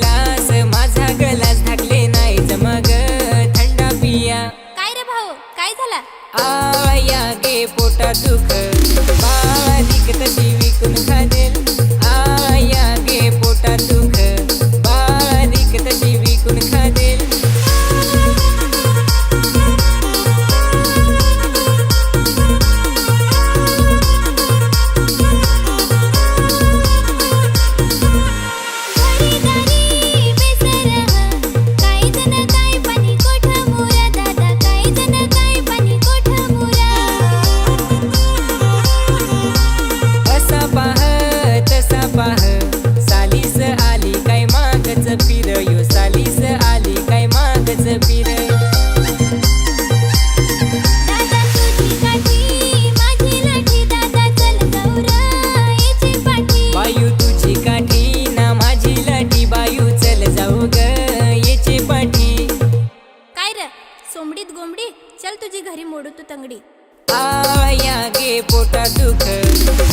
bailar मोडली चल तुझे घरी मोडू तू तंगडी. आया गे पोटा दुख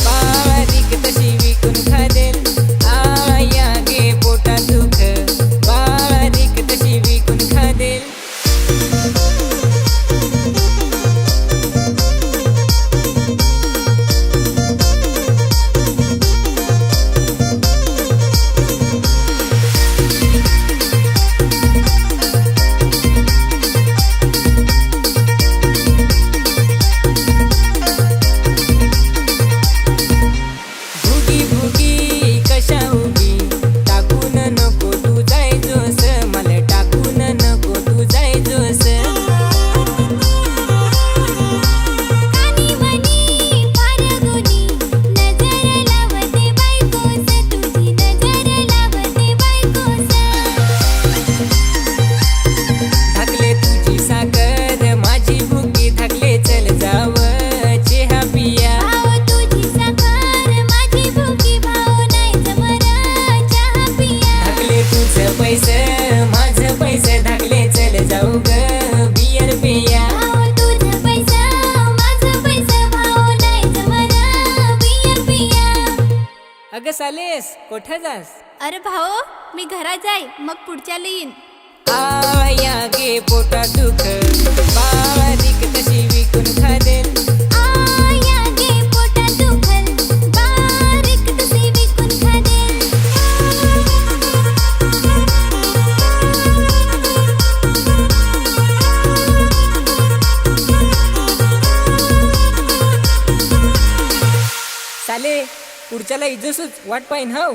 बारीक तशी विकून खादेल. आया गे चालेस कोठे जास? अरे भाऊ मी घरा जाई मग पुढच्या येईन. आया गे पोटा दुख. बारीक तशी विकून खादेल त्याला इजसच वाट पाहिन हो?